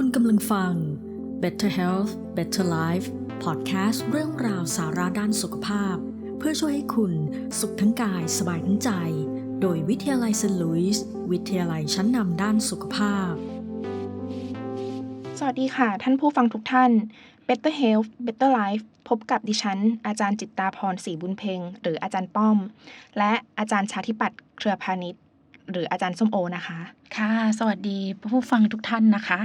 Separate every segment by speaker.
Speaker 1: คุณกำลังฟัง Better Health Better Life พอดแคสต์เรื่องราวสาระด้านสุขภาพ เพื่อช่วยให้คุณสุขทั้งกายสบายทั้งใจ โดยวิทยาลัยเซนต์หลุยส์วิทยาลัยชั้นนำด้านสุขภาพ
Speaker 2: สวัสดีค่ะ ท่านผู้ฟังทุกท่าน Better Health Better Life พบกับดิฉัน อาจารย์จิตตาพรศรีบุญเพ็งหรืออาจารย์ป้อม และอาจารย์ชาธิปัตย์เครือพาณิชย์หรืออาจารย์ส้มโอนะคะ
Speaker 3: ค่ะ สวัสดีผู้ฟังทุกท่านนะคะ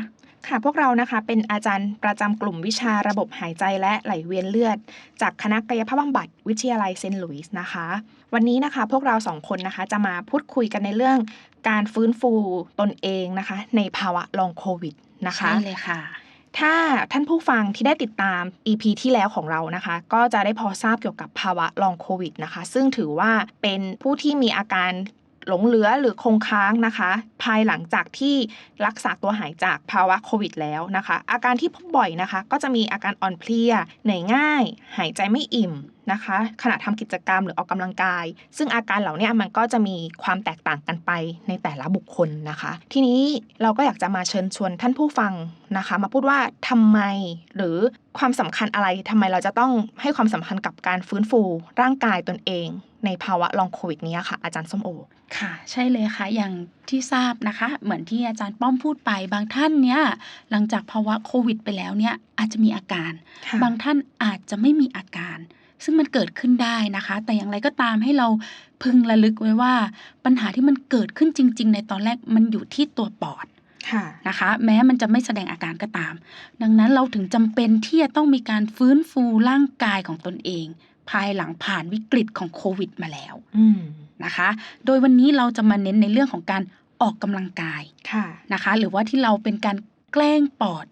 Speaker 2: ค่ะพวกเรานะคะเป็นอาจารย์ประจำกลุ่มวิชาระบบหายใจและไหลเวียนเลือด จากคณะกายภาพบำบัดวิทยาลัยเซนต์หลุยส์นะคะ วันนี้นะคะพวกเราสองคนนะคะจะมาพูดคุยกันในเรื่องการฟื้นฟูตนเองนะคะ ในภาวะลองโควิดนะคะ
Speaker 3: ใช่เลยค่ะ
Speaker 2: ถ้าท่านผู้ฟังที่ได้ติดตาม EP ที่แล้วของเรานะคะ ก็จะได้พอทราบเกี่ยวกับภาวะลองโควิดนะคะ ซึ่งถือว่าเป็นผู้ที่มีอาการ หลงเหลือหรือคงค้างนะคะ ภายหลังจากที่รักษาตัวหายจากภาวะโควิดแล้วนะคะ อาการที่พบบ่อยนะคะ ก็จะมีอาการอ่อนเพลียเหนื่อยง่าย หายใจไม่อิ่ม นะคะ ขณะทำกิจกรรมหรือออกกำลังกาย ซึ่งอาการเหล่านี้มันก็จะมีความแตกต่างกันไปในแต่ละบุคคลนะคะ ทีนี้เราก็อยากจะมาเชิญชวนท่านผู้ฟังนะคะ มาพูดว่าทำไมหรือความสำคัญอะไรทำไมเราจะต้องให้ความสำคัญกับการฟื้นฟูร่างกายตนเอง ในภาวะลองโควิดนี้ค่ะ อาจารย์ส้มโอ
Speaker 3: ค่ะ ใช่เลยค่ะ อย่างที่ทราบนะคะ เหมือนที่อาจารย์ป้อมพูดไป บางท่านเนี่ยหลังจากภาวะโควิด ไปแล้วเนี่ยอาจจะมีอาการ บางท่านอาจจะไม่มีอาการ ซึ่งมันเกิดขึ้นได้นะคะ แต่อย่างไรก็ตามให้เราพึงระลึกไว้ว่า ปัญหาที่มันเกิดขึ้นจริง ๆ ในตอนแรกมันอยู่ที่ตัวปอด
Speaker 2: ค่ะ
Speaker 3: นะคะ แม้มันจะไม่แสดงอาการก็ตาม ดังนั้นเราถึงจำเป็นที่จะต้องมีการฟื้นฟูร่างกายของตนเอง ภายหลังผ่านวิกฤตของโควิดมาแล้ว
Speaker 2: อืม
Speaker 3: นะคะ โดยวันนี้เราจะมาเน้นในเรื่องของการออกกำลังกาย
Speaker 2: ค่ะ
Speaker 3: นะคะ หรือว่าที่เราเป็นการแกล้งปอด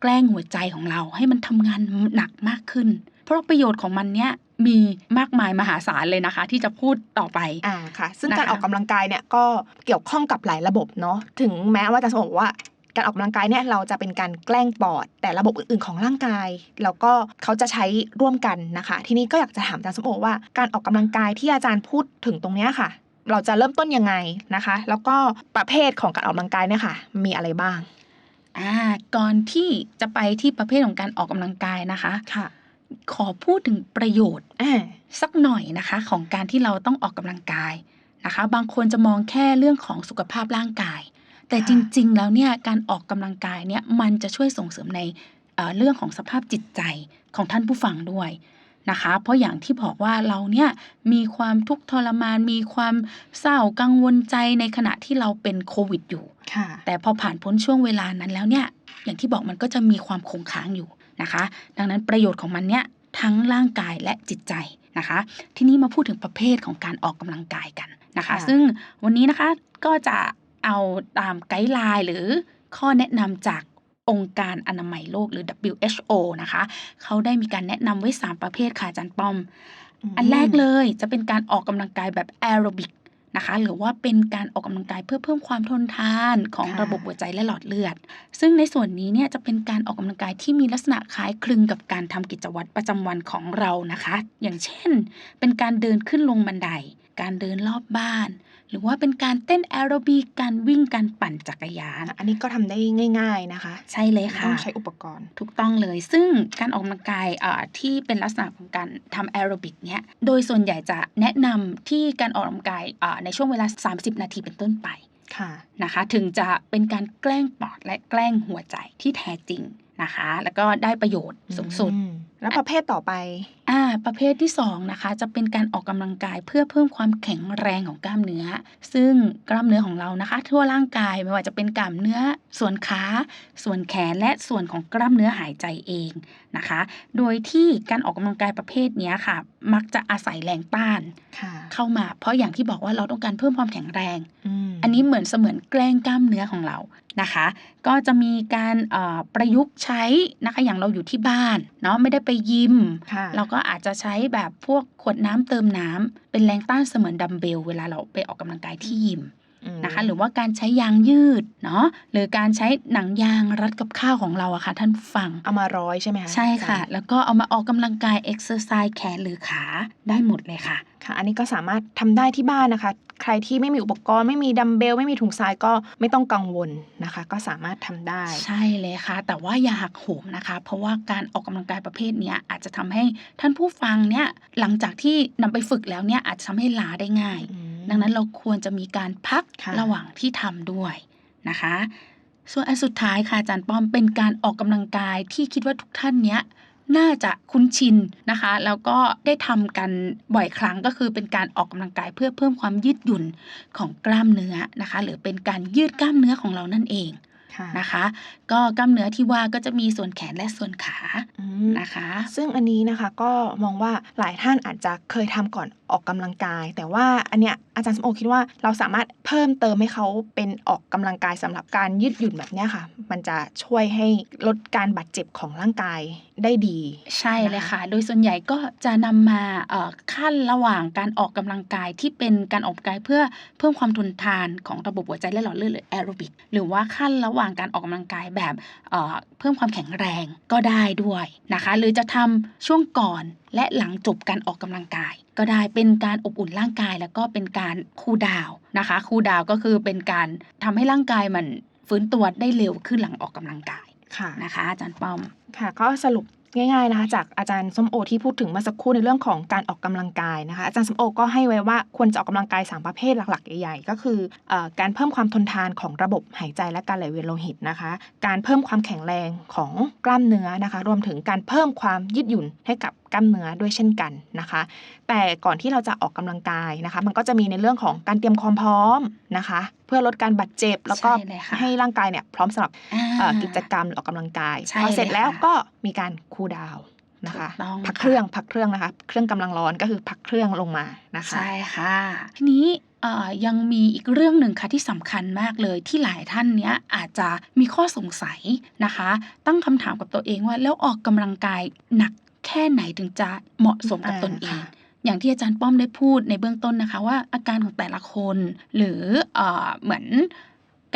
Speaker 3: แกล้งหัวใจของเราให้มันทำงานหนักมากขึ้น เพราะประโยชน์ของมันเนี้ยมีมากมายมหาศาลเลยนะคะ ที่จะพูดต่อไป
Speaker 2: อ่าค่ะ ซึ่ง
Speaker 3: นะคะ
Speaker 2: การออกกำลังกายเนี่ยก็เกี่ยวข้องกับหลายระบบเนาะถึงแม้ว่าอาจะบอกว่าการออกกำลังกายเนี่ยเราจะเป็นการแกล้งปอด แต่ระบบอื่นๆของร่างกาย แล้วก็เขาจะใช้ร่วมกันนะคะ ทีนี้ก็อยากจะถามอาจารย์สมโอว่าการออกกำลังกายที่อาจารย์พูดถึงตรงเนี้ยค่ะ เราจะเริ่มต้นยังไงนะคะ แล้วก็ประเภทของการออกกำลังกายเนี่ยค่ะ มีอะไรบ้าง
Speaker 3: อ่าก่อนที่จะไปที่ประเภทของการออกกำลังกายนะคะ
Speaker 2: ค่ะ
Speaker 3: ขอพูดถึงประโยชน์
Speaker 2: อ่า
Speaker 3: สักหน่อยนะคะ ของการที่เราต้องออกกำลังกายนะคะ บางคนจะมองแค่เรื่องของสุขภาพร่างกาย แต่จริง ๆ แล้วเนี่ยการออกกำลังกายเนี่ยมันจะช่วยส่งเสริมในเอ่อเรื่องของสภาพจิตใจของท่านผู้ฟังด้วยนะคะ เพราะอย่างที่บอกว่าเราเนี่ยมีความทุกข์ทรมาน มีความเศร้ากังวลใจในขณะที่เราเป็นโควิดอยู่
Speaker 2: ค่ะ
Speaker 3: แต่พอผ่านพ้นช่วงเวลานั้นแล้วเนี่ยอย่างที่บอกมันก็จะมีความคงค้างอยู่ นะคะ ดังนั้นประโยชน์ของมันเนี่ยทั้งร่างกายและจิตใจนะคะ ทีนี้มาพูดถึงประเภทของการออกกำลังกายกันนะคะ
Speaker 2: ค่ะ
Speaker 3: ซึ่งวันนี้นะคะก็จะเอาตามไกด์ไลน์หรือข้อแนะนำจากองค์การอนามัยโลกหรือ WHO นะคะ เขาได้มีการแนะนำไว้ 3 ประเภทค่ะอาจารย์ป้อม อันแรกเลยจะเป็นการออกกำลังกายแบบแอโรบิก นะคะ หรือว่าเป็นการออกกำลังกายเพื่อเพิ่มความทนทานของ
Speaker 2: ค่ะ
Speaker 3: ระบบหัวใจและหลอดเลือด ซึ่งในส่วนนี้เนี่ยจะเป็นการออกกำลังกายที่มีลักษณะคล้ายคลึงกับการทำกิจวัตรประจำวันของเรานะคะ อย่างเช่น เป็นการเดินขึ้นลงบันได การเดินรอบบ้าน หรือว่าเป็นการเต้นแอโรบิกการวิ่งการปั่นจักรยาน
Speaker 2: อันนี้ก็ทำได้ง่าย ๆนะคะ
Speaker 3: ใช่เลย
Speaker 2: ไม่
Speaker 3: ค่ะ
Speaker 2: ต้องใช้อุปกรณ์
Speaker 3: ถูกต้องเลย ซึ่งการออกกำลังกายเอ่อที่เป็นลักษณะของการทำแอโรบิกเนี้ยโดยส่วนใหญ่จะแนะนำที่การออกกำลังกายเอ่อในช่วงเวลา 30 นาทีเป็นต้นไป
Speaker 2: ค่ะ
Speaker 3: นะคะถึงจะเป็นการแกล้งปอดและแกล้งหัวใจที่แท้จริงนะคะ แล้วก็ได้ประโยชน์สูงสุด
Speaker 2: อืม แล้วประเภทต่อไป
Speaker 3: อ่า ประเภทที่สองนะคะ จะเป็นการออกกำลังกายเพื่อเพิ่มความแข็งแรงของกล้ามเนื้อ ซึ่งกล้ามเนื้อของเรานะคะ ทั่วร่างกายไม่ว่าจะเป็นกล้ามเนื้อส่วนขา ส่วนแขนและส่วนของกล้ามเนื้อหายใจเองนะคะ โดยที่การออกกำลังกายประเภทเนี้ยค่ะ มักจะอาศัยแรงต้าน
Speaker 2: ค่ะ
Speaker 3: เข้ามา เพราะอย่างที่บอกว่าเราต้องการเพิ่มความแข็งแรง
Speaker 2: ม
Speaker 3: อันนี้เหมือนเสมือนแกล้งกล้ามเนื้อของเรานะคะ ก็จะมีการเอ่อประยุกต์ใช้นะคะ อย่างเราอยู่ที่บ้านเนาะไม่ได้ไปยิม
Speaker 2: ค่ะ
Speaker 3: เราก็อาจจะใช้แบบพวกขวดน้ำเติมน้ำเป็นแรงต้านเสมือนดัมเบล เวลาเราไปออกกำลังกายที่ยิม
Speaker 2: อืม
Speaker 3: นะคะหรือว่าการใช้ยางยืดเนาะหรือการใช้หนังยางรัดกับข้าวของเราอะค่ะท่านผู้ฟัง
Speaker 2: เอามาร้อยใช่ไหมคะ
Speaker 3: ใช่ค่ะ
Speaker 2: อาจารย์
Speaker 3: แล้วก็เอามาออกกำลังกายเอ็กซ์ไซส์แขนหรือขาได้หมดเลยค่ะ
Speaker 2: ค่ะ อันนี้ก็สามารถทำได้ที่บ้านนะคะ ใครที่ไม่มีอุปกรณ์ไม่มีดัมเบล ไม่มีถุงทรายก็ไม่ต้องกังวลนะคะ ก็สามารถทำได้
Speaker 3: ใช่เลยค่ะ แต่ว่าอย่าหักโหมนะคะ เพราะว่าการออกกำลังกายประเภทเนี้ยอาจจะทำให้ท่านผู้ฟังเนี่ยหลังจากที่นำไปฝึกแล้วเนี่ยอาจจะทำให้ล้าได้ง่าย
Speaker 2: อืม
Speaker 3: ดังนั้นเราควรจะมีการพัก
Speaker 2: ค่ะ
Speaker 3: ระหว่างที่ทำด้วยนะคะ ส่วนอันสุดท้ายค่ะอาจารย์ป้อมเป็นการออกกำลังกายที่คิดว่าทุกท่านเนี้ยน่าจะคุ้นชินนะคะ แล้วก็ได้ทำกันบ่อยครั้งก็คือเป็นการออกกำลังกายเพื่อเพิ่มความยืดหยุ่นของกล้ามเนื้อนะคะ หรือเป็นการยืดกล้ามเนื้อของเรานั่นเอง
Speaker 2: ค่ะ
Speaker 3: นะคะ ก็กล้ามเนื้อที่ว่าก็จะมีส่วนแขนและส่วนขา
Speaker 2: อืม
Speaker 3: นะคะ
Speaker 2: ซึ่งอันนี้นะคะก็มองว่าหลายท่านอาจจะเคยทำก่อนออกกำลังกาย แต่ว่าอันเนี้ยอาจารย์สมโอคิดว่าเราสามารถเพิ่มเติมให้เขาเป็นออกกำลังกายสำหรับการยืดหยุ่นแบบเนี้ยค่ะ มันจะช่วยให้ลดการบาดเจ็บของร่างกายได้ดี
Speaker 3: ใช่เลย
Speaker 2: นะคะ
Speaker 3: ค่ะ โดยส่วนใหญ่ก็จะนำมาเอ่อขั้นระหว่างการออกกำลังกายที่เป็นการออกกำลังกายเพื่อเพิ่มความทนทานของระบบหัวใจและหลอดเลือดหรือแอโรบิกหรือว่าขั้นระหว่างการออกกำลังกายแบบเอ่อเพิ่มความแข็งแรงก็ได้ด้วยนะคะ หรือจะทำช่วงก่อนและหลังจบการออกกำลังกาย ก็ได้เป็นการอบอุ่นร่างกาย แล้วก็เป็นการคูลดาวน์นะคะ คูลดาวน์ก็คือเป็นการทำให้ร่างกายมันฟื้นตัวได้เร็วขึ้นหลังออกกำลังกาย
Speaker 2: ค่ะ
Speaker 3: นะคะอาจารย์ป้อม
Speaker 2: ค่ะก็สรุป ง่ายๆนะคะ จากอาจารย์ส้มโอที่พูดถึงเมื่อสักครู่ในเรื่องของการออกกำลังกายนะคะ อาจารย์ส้มโอก็ให้ไว้ว่าควรจะออกกำลังกายสามประเภทหลักๆใหญ่ๆก็คือเออการเพิ่มความทนทานของระบบหายใจและการไหลเวียนโลหิตนะคะ การเพิ่มความแข็งแรงของกล้ามเนื้อนะคะ รวมถึงการเพิ่มความยืดหยุ่นให้กับ กล้ามเนื้อด้วยเช่นกันนะคะ แต่ก่อนที่เราจะออกกำลังกายนะคะ มันก็จะมีในเรื่องของการเตรียมความพร้อมนะคะ เพื่อลดการบาดเจ็บแล้วก็
Speaker 3: ใช่เลยค่ะ
Speaker 2: ให้ร่างกายเนี่ยพร้อมสำหรับ
Speaker 3: อ่า
Speaker 2: เอ่อกิจกรรมหรือออกกำลังกาย
Speaker 3: ใช่
Speaker 2: พอเสร็จ
Speaker 3: เลย
Speaker 2: แล้ว
Speaker 3: ค่ะ
Speaker 2: ก็มีการคูลดาวน์นะคะ
Speaker 3: ถูกต้อง
Speaker 2: พัก
Speaker 3: ค่ะ
Speaker 2: เครื่องพักเครื่องนะคะ เครื่องกำลังร้อนก็คือพักเครื่องลงมานะคะ
Speaker 3: ใช่ค่ะทีนี้เอ่อยังมีอีกเรื่องหนึ่งค่ะที่สำคัญมากเลยที่หลายท่านเนี้ยอาจจะมีข้อสงสัยนะคะ ตั้งคำถามกับตัวเองว่าแล้วออกกำลังกายหนัก แค่ไหนถึงจะเหมาะสมกับ
Speaker 2: อ่า
Speaker 3: ตนเอง
Speaker 2: ค่ะ
Speaker 3: อย่างที่อาจารย์ป้อมได้พูดในเบื้องต้นนะคะว่าอาการของแต่ละคน หรือเออเหมือน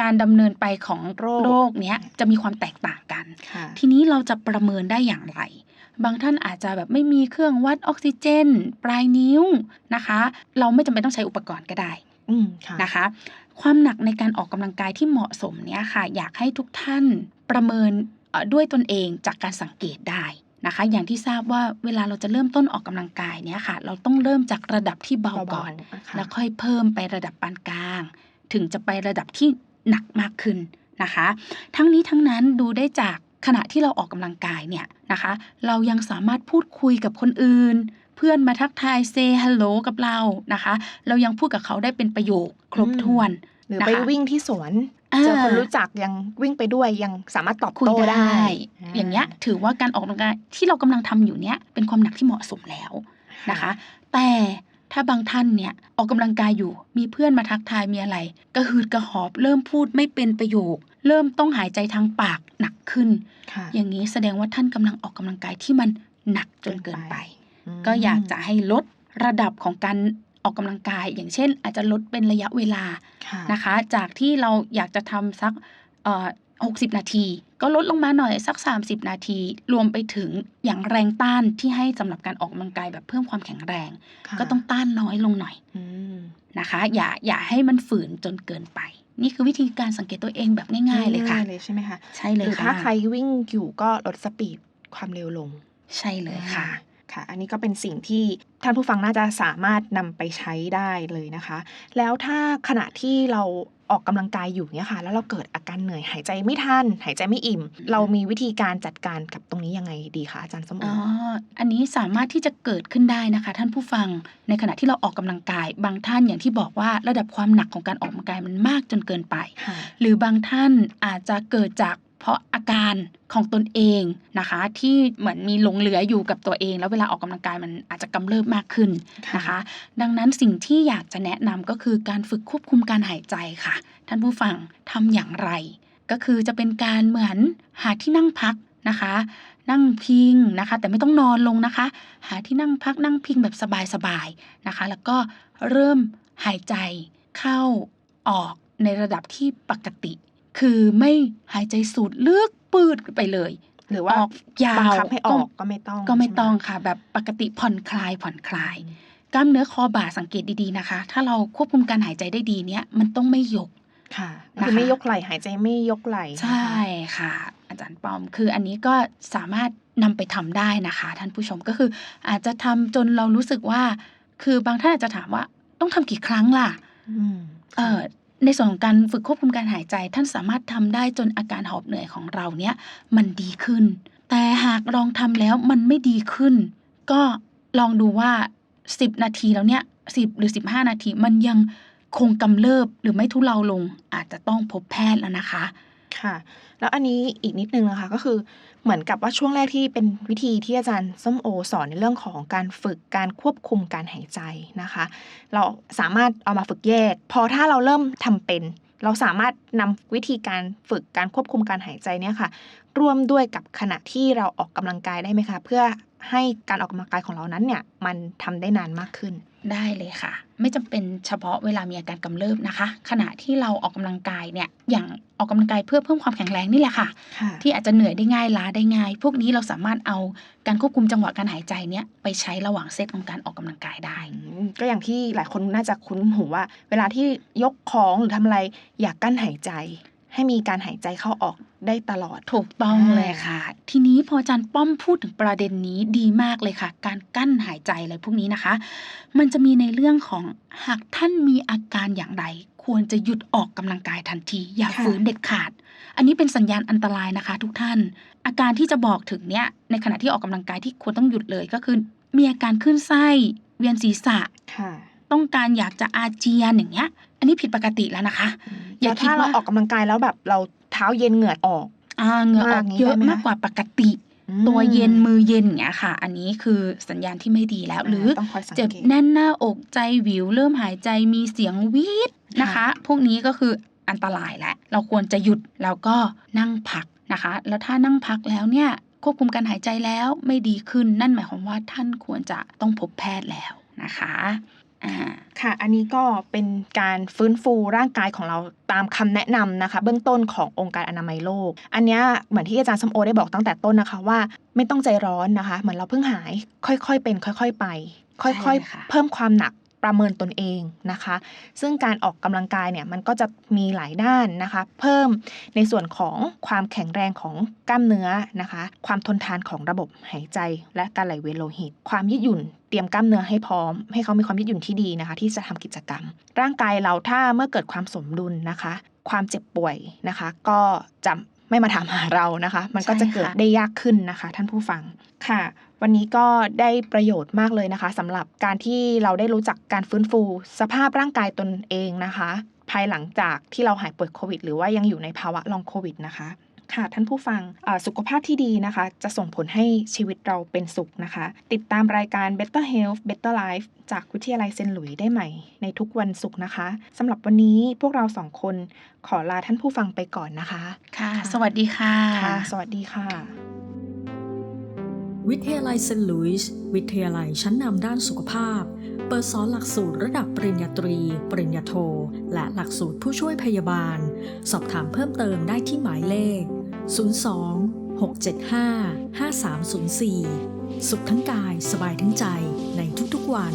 Speaker 3: การดำเนินไปของ
Speaker 2: โรค
Speaker 3: โรคเนี้ยจะมีความแตกต่างกัน
Speaker 2: ค่ะ
Speaker 3: ทีนี้เราจะประเมินได้อย่างไร บางท่านอาจจะแบบไม่มีเครื่องวัดออกซิเจน ปลายนิ้วนะคะ เราไม่จำเป็นต้องใช้อุปกรณ์ก็ได้
Speaker 2: อืมค่ะ
Speaker 3: นะคะ ความหนักในการออกกำลังกายที่เหมาะสมเนี้ยค่ะ อยากให้ทุกท่านประเมินเอ่อด้วยตนเองจากการสังเกตได้ นะคะ อย่างที่ทราบว่าเวลาเราจะเริ่มต้นออกกำลังกายเนี้ยค่ะ เราต้องเริ่มจากระดับที่เบาก่อน
Speaker 2: เบาๆนะคะ
Speaker 3: แล้วค่อยเพิ่มไประดับปานกลาง ถึงจะไประดับที่หนักมากขึ้นนะคะ ทั้งนี้ทั้งนั้นดูได้จากขณะที่เราออกกำลังกายเนี่ยนะคะ เรายังสามารถพูดคุยกับคนอื่น เพื่อนมาทักทายเซฮัลโหลกับเรานะคะ เรายังพูดกับเขาได้เป็นประโยคครบถ้วน
Speaker 2: หรือ
Speaker 3: นะคะ
Speaker 2: ไปวิ่งที่สวน
Speaker 3: อ่า
Speaker 2: เจอคนรู้จักยังวิ่งไปด้วยยังสามารถตอบ
Speaker 3: คุย
Speaker 2: โต้
Speaker 3: ได้
Speaker 2: ได้
Speaker 3: อย่างเงี้ยถือว่าการออกกำลังกายที่เรากำลังทำอยู่เนี้ยเป็นความหนักที่เหมาะสมแล้วนะคะ แต่ถ้าบางท่านเนี่ยออกกำลังกายอยู่มีเพื่อนมาทักทายมีอะไรกระหืดกระหอบเริ่มพูดไม่เป็นประโยค เริ่มต้องหายใจทางปากหนักขึ้น
Speaker 2: ค่ะ
Speaker 3: อย่างนี้แสดงว่าท่านกำลังออกกำลังกายที่มันหนักจนเกินไป
Speaker 2: ม
Speaker 3: ก็อยากจะให้ลดระดับของการ ออกกำลังกาย อย่างเช่น อาจจะลดเป็นระยะเวลา
Speaker 2: ค่ะ
Speaker 3: นะคะ จากที่เราอยากจะทำสักเอ่อ60นาที ก็ลดลงมาหน่อยสัก 30 นาที รวมไปถึงอย่างแรงต้านที่ให้สำหรับการออกกำลังกายแบบเพิ่มความแข็งแรง
Speaker 2: ค่ะ
Speaker 3: ก็ต้องต้านน้อยลงหน่อย
Speaker 2: อืม
Speaker 3: นะคะ อย่าอย่าให้มันฝืนจนเกินไป นี่คือวิธีการสังเกตตัวเองแบบง่ายๆเลยค่ะ
Speaker 2: ง่ายๆเลยใช่ไหมคะ
Speaker 3: ใช่เลย
Speaker 2: หรือ
Speaker 3: ค่ะ
Speaker 2: ถ้าใครวิ่งอยู่ก็ลดสปีดความเร็วลง
Speaker 3: ใช่เลยค่ะ
Speaker 2: ค่ะ อันนี้ก็เป็นสิ่งที่ท่านผู้ฟังน่าจะสามารถนำไปใช้ได้เลยนะคะ แล้วถ้าขณะที่เราออกกำลังกายอยู่เนี่ยค่ะ แล้วเราเกิดอาการเหนื่อยหายใจไม่ทันหายใจไม่อิ่ม เรามีวิธีการจัดการกับตรงนี้ยังไงดีคะอาจารย์สม
Speaker 3: อ๋
Speaker 2: โอ
Speaker 3: ออันนี้สามารถที่จะเกิดขึ้นได้นะคะ ท่านผู้ฟังในขณะที่เราออกกำลังกาย บางท่านอย่างที่บอกว่าระดับความหนักของการออกกำลังกายมันมากจนเกินไป
Speaker 2: ค่ะ
Speaker 3: หรือบางท่านอาจจะเกิดจาก เพราะอาการของตนเองนะคะ ที่เหมือนมีหลงเหลืออยู่กับตัวเอง แล้วเวลาออกกำลังกายมันอาจจะกำเริบมากขึ้นนะคะ ดังนั้นสิ่งที่อยากจะแนะนำก็คือการฝึกควบคุมการหายใจค่ะ ท่านผู้ฟังทำอย่างไร ก็คือจะเป็นการเหมือนหาที่นั่งพักนะคะ นั่งพิงนะคะ แต่ไม่ต้องนอนลงนะคะ หาที่นั่งพักนั่งพิงแบบสบายๆนะคะ แล้วก็เริ่มหายใจเข้าออกในระดับที่ปกติ คือไม่หายใจสูดลึกปืดไปเลย
Speaker 2: หรือว่า
Speaker 3: ออกยาว
Speaker 2: บังคับให้ออกก็ไม่ต้อง
Speaker 3: ก็ไม่
Speaker 2: ใช่ห
Speaker 3: ต้องค่ะ แบบปกติผ่อนคลายผ่อนคลาย กล้ามเนื้อคอบ่าสังเกตดีๆนะคะ ถ้าเราควบคุมการหายใจได้ดีเนี่ยมันต้องไม่ยก
Speaker 2: ค่ะ
Speaker 3: นะคะ
Speaker 2: คือไม่ยกไหล่หายใจไม่ยกไหล่นะคะ
Speaker 3: ใช่ค่ะ อาจารย์ปอม คืออันนี้ก็สามารถนำไปทำได้นะคะ ท่านผู้ชมก็คือ อาจจะทำจนเรารู้สึกว่า คือบางท่านอาจจะถามว่า ต้องทำกี่ครั้งล่ะ
Speaker 2: อืม
Speaker 3: เอ่อ ในส่วนของการฝึกควบคุมการหายใจ ท่านสามารถทำได้จนอาการหอบเหนื่อยของเราเนี่ยมันดีขึ้น แต่หากลองทำแล้วมันไม่ดีขึ้น ก็ลองดูว่า 10 นาทีแล้วเนี่ยสิหรือ 15 นาทีมันยังคงกำเริบหรือไม่ทุเลาลงอาจจะต้องพบแพทย์แล้วนะคะ
Speaker 2: ค่ะ แล้วอันนี้อีกนิดนึงนะคะ ก็คือเหมือนกับว่าช่วงแรกที่เป็นวิธีที่อาจารย์ส้มโอสอนในเรื่องของการฝึกการควบคุมการหายใจนะคะ เราสามารถเอามาฝึกแยก พอถ้าเราเริ่มทำเป็น เราสามารถนำวิธีการฝึกการควบคุมการหายใจเนี่ยค่ะร่วมด้วยกับขณะที่เราออกกำลังกายได้ไหมคะ เพื่อ ให้การออกกำลังกายของเรานั้นเนี่ยมันทำได้นานมากขึ้น
Speaker 3: ได้เลยค่ะ ไม่จำเป็นเฉพาะเวลามีอาการกำเริบนะคะ ขณะที่เราออกกำลังกายเนี่ยอย่างออกกำลังกายเพื่อเพิ่มความแข็งแรงนี่แหละค่ะ
Speaker 2: ค่ะ
Speaker 3: ที่อาจจะเหนื่อยได้ง่ายล้าได้ง่าย พวกนี้เราสามารถเอาการควบคุมจังหวะการหายใจเนี่ยไปใช้ระหว่างเซตของการออกกำลังกายได้
Speaker 2: อืมก็อย่างที่หลายคนน่าจะคุ้นหูว่า เวลาที่ยกของหรือทำอะไรอย่ากกั้นหายใจ ให้มีการหายใจเข้าออกได้ตลอด
Speaker 3: ถูกต้อง
Speaker 2: อ่า
Speaker 3: เลยค่ะ ทีนี้พออาจารย์ป้อมพูดถึงประเด็นนี้ดีมากเลยค่ะ การกั้นหายใจอะไรพวกนี้นะคะ มันจะมีในเรื่องของหากท่านมีอาการอย่างไรควรจะหยุดออกกำลังกายทันที อย่าฝืนเด็ดขาด อันนี้เป็นสัญญาณอันตรายนะคะ ทุกท่าน อาการที่จะบอกถึงเนี้ยในขณะที่ออกกำลังกายที่ควรต้องหยุดเลยก็คือ มีอาการขึ้นไส้ เวียนศีรษะ
Speaker 2: ค่ะ
Speaker 3: ต้องการอยากจะอาเจียนอย่างเงี้ยอั นนี้ผิดปกติแล้วนะคะ อย่า
Speaker 2: แล้ว
Speaker 3: คิด
Speaker 2: ถ้าเรา
Speaker 3: ว่า
Speaker 2: ออกกำลังกายแล้วแบบเราเท้าเย็นเหงื่อออก
Speaker 3: อ่าเหงื่อออก
Speaker 2: มากงี้
Speaker 3: เยอะ
Speaker 2: ได้ไหมคะ
Speaker 3: มากกว่าปกติ ตัวเย็นมือเย็นอย่างเงี้ยค่ะ อันนี้คือสัญญาณที่ไม่ดีแล้ว หรือ
Speaker 2: ต้องคอยสัง
Speaker 3: เจ็บ
Speaker 2: เกต
Speaker 3: แน่นหน้าอกใจวิว เริ่มหายใจมีเสียงวีดนะคะ
Speaker 2: ค่ะ
Speaker 3: พวกนี้ก็คืออันตรายแล้วเราควรจะหยุดแล้วก็นั่งพักนะคะ แล้วถ้านั่งพักแล้วเนี่ยควบคุมการหายใจแล้วไม่ดีขึ้นนั่นหมายความว่าท่านควรจะต้องพบแพทย์แล้วนะคะอ่า
Speaker 2: ค่ะ อันนี้ก็เป็นการฟื้นฟูร่างกายของเราตามคำแนะนำนะคะ เบื้องต้นขององค์การอนามัยโลก อันเนี้ยเหมือนที่อาจารย์สมโอได้บอกตั้งแต่ต้นนะคะว่าไม่ต้องใจร้อนนะคะ เหมือนเราเพิ่งหายค่อยๆเป็น ค่อย ๆ ไป ค่
Speaker 3: ใช่
Speaker 2: อย
Speaker 3: เลยค่ะ
Speaker 2: ๆเพิ่มความหนัก ประเมินตนเองนะคะ ซึ่งการออกกำลังกายเนี่ยมันก็จะมีหลายด้านนะคะ เพิ่มในส่วนของความแข็งแรงของกล้ามเนื้อนะคะ ความทนทานของระบบหายใจ และการไหลเวียนโลหิต ความยืดหยุ่นเตรียมกล้ามเนื้อให้พร้อม ให้เขามีความยืดหยุ่นที่ดีนะคะ ที่จะทำกิจกรรม ร่างกายเราถ้าเมื่อเกิดความสมดุลนะคะ ความเจ็บป่วยนะคะ ก็จะไม่มาถามหาเรานะคะ มันก็จะ
Speaker 3: ใช่ค่ะ
Speaker 2: เกิดได้ยากขึ้นนะคะ ท่านผู้ฟังค่ะ วันนี้ก็ได้ประโยชน์มากเลยนะคะสำหรับการที่เราได้รู้จักการฟื้นฟู สภาพร่างกายตนเองนะคะ ภายหลังจากที่เราหายป่วยโควิด หรือว่ายังอยู่ในภาวะลองโควิดนะคะค่ะท่านผู้ฟังอ่าสุขภาพที่ดีนะคะ จะส่งผลให้ชีวิตเราเป็นสุขนะคะ ติดตามรายการ Better Health Better Life จากวิทยาลัยเซนต์หลุยส์ได้ใหม่ ในทุกวันศุกร์นะคะสำหรับวันนี้พวกเราสองคนขอลาท่านผู้ฟังไปก่อนนะคะ
Speaker 3: ค่ะ สวัสดีค่ะ
Speaker 2: ค่ะ สวัสดีค่ะ
Speaker 1: วิทยาลัยเซนต์ลุยส์วิทยาลัยชั้นนำด้านสุขภาพ เปิดสอนหลักสูตรระดับปริญญาตรี ปริญญาโท และหลักสูตรผู้ช่วยพยาบาล สอบถามเพิ่มเติมได้ที่หมายเลข 02 675 5304 สุขทั้งกายสบายทั้งใจในทุกๆวัน